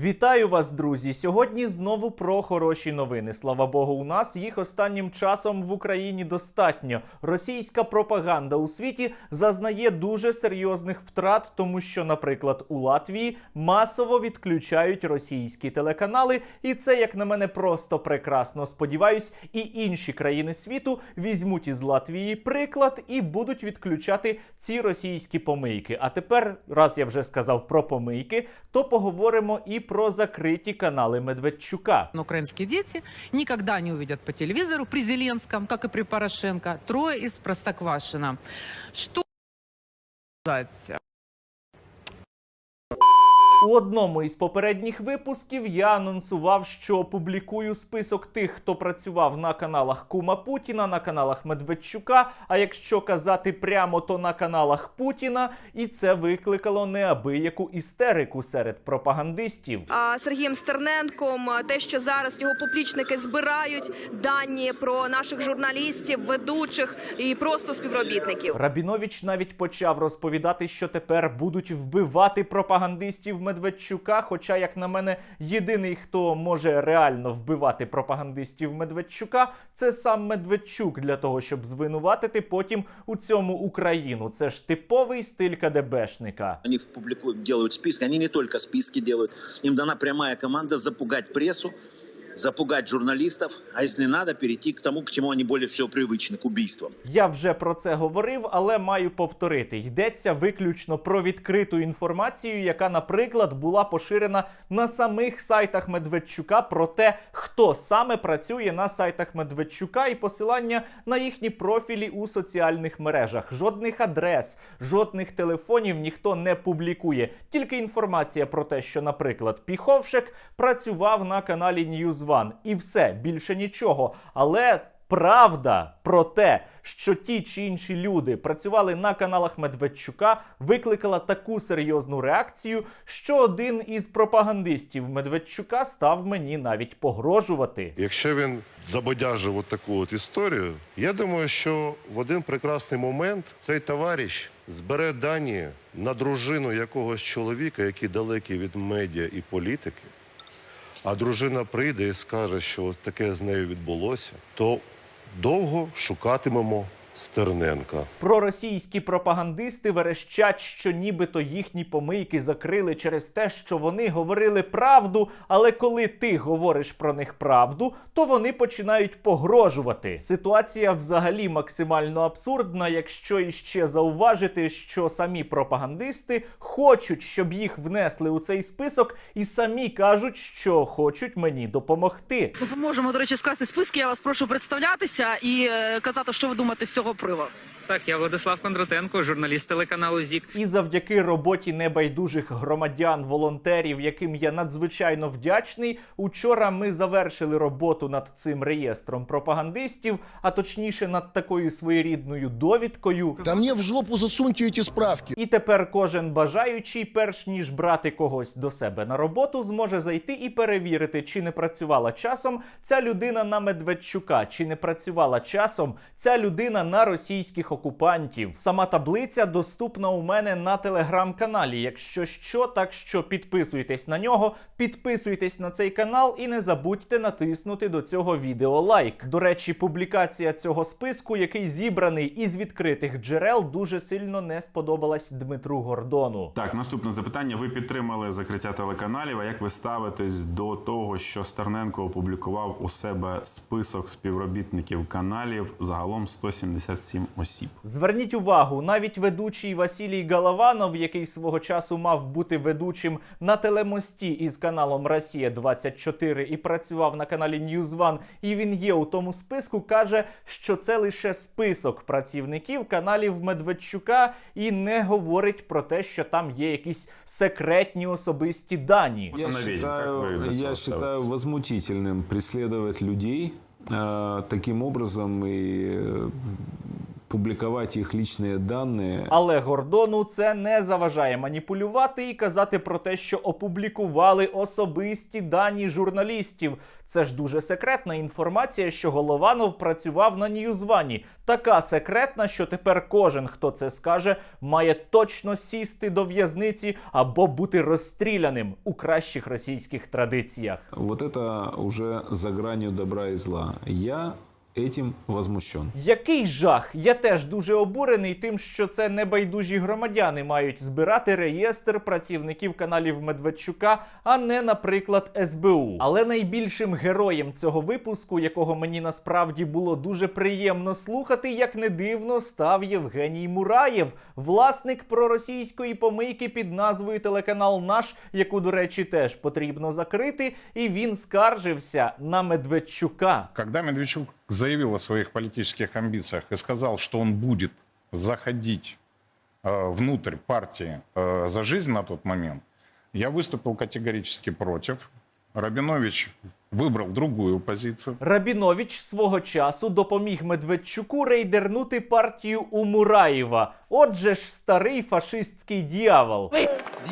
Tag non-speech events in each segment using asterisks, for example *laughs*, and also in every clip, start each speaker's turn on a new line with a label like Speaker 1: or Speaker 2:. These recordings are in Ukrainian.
Speaker 1: Вітаю вас, друзі! Сьогодні знову про хороші новини. Слава Богу, у нас їх останнім часом в Україні достатньо. Російська пропаганда у світі зазнає дуже серйозних втрат, тому що, наприклад, у Латвії масово відключають російські телеканали, і це, як на мене, просто прекрасно. Сподіваюсь, і інші країни світу візьмуть із Латвії приклад і будуть відключати ці російські помийки. А тепер, раз я вже сказав про помийки, то поговоримо і про закриті канали Медведчука.
Speaker 2: Українські діти ніколи не увидят по телевізору при Зеленському, як і при Порошенко, троє із Простоквашино. Что сказать?
Speaker 1: У одному із попередніх випусків я анонсував, що опублікую список тих, хто працював на каналах Кума Путіна, на каналах Медведчука. А якщо казати прямо, то на каналах Путіна, і це викликало неабияку істерику серед пропагандистів.
Speaker 3: а, Сергієм Стерненком, те, що зараз його поплічники збирають дані про наших журналістів, ведучих і просто співробітників.
Speaker 1: Рабінович навіть почав розповідати, що тепер будуть вбивати пропагандистів Медведчука. Хоча, як на мене, єдиний, хто може реально вбивати пропагандистів Медведчука, це сам Медведчук для того, щоб звинуватити потім у цьому Україну. Це ж типовий стиль КДБшника.
Speaker 4: Вони публікують, делают списки. вони не только списки роблять, їм дана пряма команда запугать прессу, запугать журналистов, а если надо, перейти к тому, к чему они более всего привычны, к убийствам.
Speaker 1: Я вже про це говорив, але маю повторити. Йдеться виключно про відкриту інформацію, яка, наприклад, була поширена на самих сайтах Медведчука про те, хто саме працює на сайтах Медведчука, і посилання на їхні профілі у соціальних мережах. Жодних адрес, жодних телефонів ніхто не публікує. Тільки інформація про те, що, наприклад, Піховшек працював на каналі News One. І все, більше нічого. Але Правда про те, що ті чи інші люди працювали на каналах Медведчука, викликала таку серйозну реакцію, що один із пропагандистів Медведчука став мені навіть погрожувати.
Speaker 5: Якщо він забодяжив таку от історію, я думаю, що в один прекрасний момент цей товариш збере дані на дружину якогось чоловіка, який далекий від медіа і політики, а дружина прийде і скаже, що таке з нею відбулося, то довго шукатимемо Стерненка.
Speaker 1: Проросійські пропагандисти верещать, що нібито їхні помийки закрили через те, що вони говорили правду. Але коли ти говориш про них правду, то вони починають погрожувати. Ситуація взагалі максимально абсурдна, якщо іще зауважити, що самі пропагандисти хочуть, щоб їх внесли у цей список, і самі кажуть, що хочуть мені допомогти.
Speaker 6: Ми поможемо, до речі, скласти списки. Я вас прошу представлятися і е, казати, що ви думаєте з цього приводу.
Speaker 7: Так, я Владислав Кондратенко, журналіст телеканалу ЗІК.
Speaker 1: І завдяки роботі небайдужих громадян, волонтерів, яким я надзвичайно вдячний. Учора ми завершили роботу над цим реєстром пропагандистів, а точніше над такою своєрідною довідкою.
Speaker 8: Да мне в жопу засуньте эти справки.
Speaker 1: І тепер кожен бажаючий, перш ніж брати когось до себе на роботу, зможе зайти і перевірити, чи не працювала часом ця людина на Медведчука, чи не працювала часом ця людина на російських окупантів. Сама таблиця доступна у мене на телеграм-каналі. Якщо що, так що підписуйтесь на нього, підписуйтесь на цей канал і не забудьте натиснути до цього відео лайк. До речі, публікація цього списку, який зібраний із відкритих джерел, дуже сильно не сподобалась Дмитру Гордону.
Speaker 9: Так, наступне запитання. Ви підтримали закриття телеканалів. А як ви ставитесь до того, що Стерненко опублікував у себе список співробітників каналів загалом 177 осіб?
Speaker 1: Зверніть увагу, навіть ведучий Василій Галаванов, який свого часу мав бути ведучим на телемості із каналом Росія 24 і працював на каналі News One, і він є у тому списку, каже, що це лише список працівників каналів Медведчука і не говорить про те, що там є якісь секретні особисті дані.
Speaker 9: Я
Speaker 10: Я
Speaker 9: наведем,
Speaker 10: считаю,
Speaker 9: как вы до
Speaker 10: я
Speaker 9: этого
Speaker 10: считаю
Speaker 9: ставитесь?
Speaker 10: возмутительным преследовать людей э, таким образом и э, публиковать их личные данные.
Speaker 1: Але Гордону це не заважає маніпулювати і казати про те, що опублікували особисті дані журналістів. Це ж дуже секретна інформація, що Голованов працював на Ньюзвані. Така секретна, що тепер кожен, хто це скаже, має точно сісти до в'язниці або бути розстріляним у кращих російських традиціях.
Speaker 10: Вот это уже за гранью добра и зла. Я этим возмущен.
Speaker 1: Який жах! Я теж дуже обурений тим, що це небайдужі громадяни мають збирати реєстр працівників каналів Медведчука, а не, наприклад, СБУ. Але найбільшим героєм цього випуску, якого мені насправді було дуже приємно слухати, як не дивно, став Євгеній Мураєв, власник проросійської помийки під назвою Телеканал Наш, яку, до речі, теж потрібно закрити. І він скаржився на Медведчука.
Speaker 11: Когда Медведчук заявил о своих политических амбициях и сказал, что он будет заходить э, внутрь партии э, за жизнь на тот момент, я выступил категорически против. Рабинович выбрал другую позицию.
Speaker 1: Рабінович свого часу допоміг Медведчуку рейдернути партію у Мураєва. Отже ж, старий фашистський дьявол.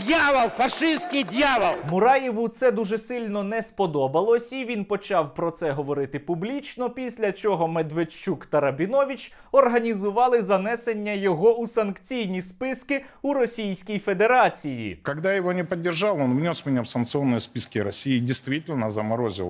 Speaker 8: Дьявол, фашистский дьявол!
Speaker 1: Мураєву це дуже сильно не сподобалось, і він почав про це говорити публічно. Після чого Медведчук та Рабінович організували занесення його у санкційні списки у Російській Федерації.
Speaker 11: Когда я его не поддержал, он внес меня в санкционные списки России и действительно заморозил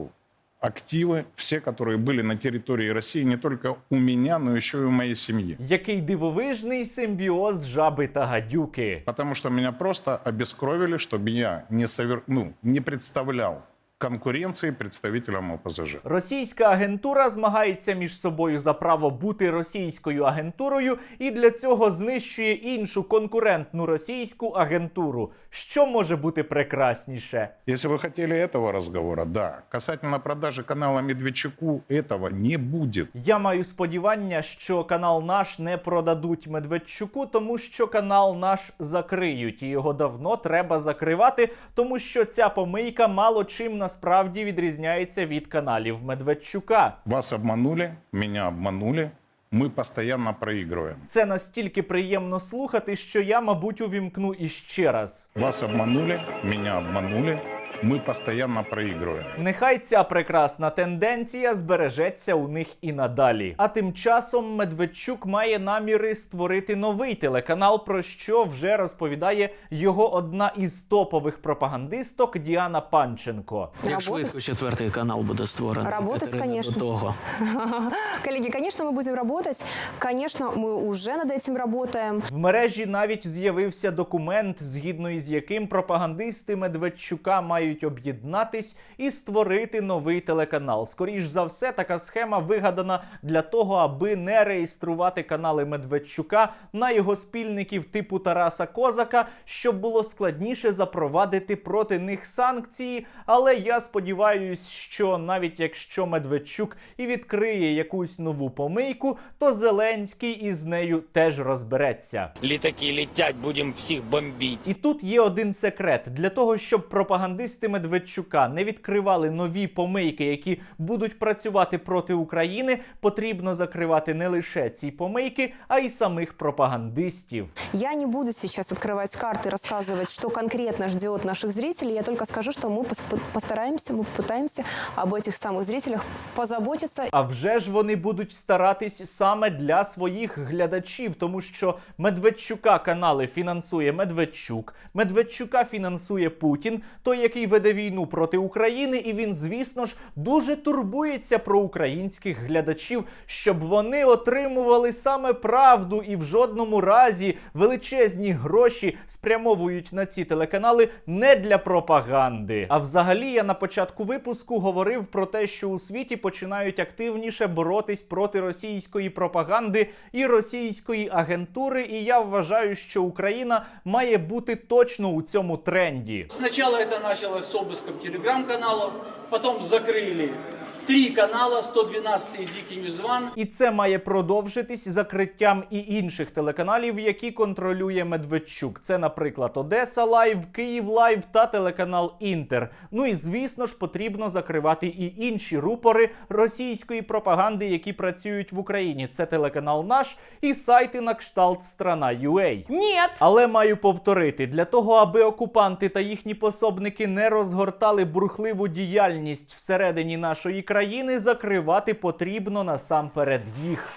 Speaker 11: активы, все, которые были на территории России, не только у меня, но еще и у моей семьи.
Speaker 1: Який дивовижний симбіоз жаби та гадюки.
Speaker 11: Потому что меня просто обескровили, чтобы я не, совер... ну, не представлял конкуренции представителям ОПЗЖ.
Speaker 1: Російська агентура змагається між собою за право бути російською агентурою і для цього знищує іншу конкурентну російську агентуру. Що може бути прекрасніше?
Speaker 11: Если вы хотели этого разговора, да. Касательно продажи канала Медведчуку, этого не будет.
Speaker 1: Я маю сподівання, що канал наш не продадуть Медведчуку, тому що канал наш закриють, і його давно треба закривати, тому що ця помийка мало чим насправді відрізняється від каналів Медведчука.
Speaker 11: Вас обманули, мене обманули. Ми постоянно проігруємо.
Speaker 1: Це настільки приємно слухати, що я, мабуть, увімкну іще раз.
Speaker 11: Вас обманули, мене обманули Мы постоянно проигрываем.
Speaker 1: Нехай ця прекрасна тенденція збережеться у них і надалі. А тим часом Медведчук має наміри створити новий телеканал, про що вже розповідає його одна із топових пропагандисток Діана Панченко.
Speaker 12: Як швидко четвертий канал буде створений?
Speaker 13: Работать, *laughs*
Speaker 12: Катерина,
Speaker 13: конечно.
Speaker 12: До того.
Speaker 13: Коллеги, конечно, мы будем работать. Конечно, мы уже над этим работаем.
Speaker 1: В мережі навіть з'явився документ, згідно із яким пропагандисти Медведчука мають об'єднатись і створити новий телеканал. Скоріш за все, така схема вигадана для того, аби не реєструвати канали Медведчука на його спільників типу Тараса Козака, щоб було складніше запровадити проти них санкції. Але я сподіваюсь, що навіть якщо Медведчук і відкриє якусь нову помийку, то Зеленський із нею теж розбереться.
Speaker 8: Літаки летять, будемо всіх бомбити.
Speaker 1: І тут є один секрет: для того, щоб пропагандисти Медведчука не відкривали нові помийки, які будуть працювати проти України, потрібно закривати не лише ці помийки, а й самих пропагандистів.
Speaker 13: Я не буду сейчас открывать карты и рассказывать, что конкретно ждет наших зрителей. Я только скажу, что мы пос- постараемся, мы попытаемся об этих самых зрителях позаботиться.
Speaker 1: А вже ж вони будуть старатись саме для своїх глядачів, тому що Медведчука канали фінансує Медведчук, Медведчука фінансує Путін, той, який веде війну проти України, і він, звісно ж, дуже турбується про українських глядачів, щоб вони отримували саме правду і в жодному разі величезні гроші спрямовують на ці телеканали не для пропаганди. А взагалі я на початку випуску говорив про те, що у світі починають активніше боротись проти російської пропаганди і російської агентури. І я вважаю, що Україна має бути точно у цьому тренді.
Speaker 14: Сначала это началось с обыском телеграм-каналов, потом закрыли три канала, 112 Зики News One.
Speaker 1: І це має продовжитись закриттям і інших телеканалів, які контролює Медведчук. Це, наприклад, Одеса Лайв, Київ Лайв та телеканал Інтер. Ну і звісно ж потрібно закривати і інші рупори російської пропаганди, які працюють в Україні. Це телеканал наш і сайти на кшталт страна.ua.
Speaker 3: Нет.
Speaker 1: Але маю повторити, для того, аби окупанти та їхні пособники не розгортали бурхливу діяльність всередині нашої країни, закривати потрібно насамперед їх.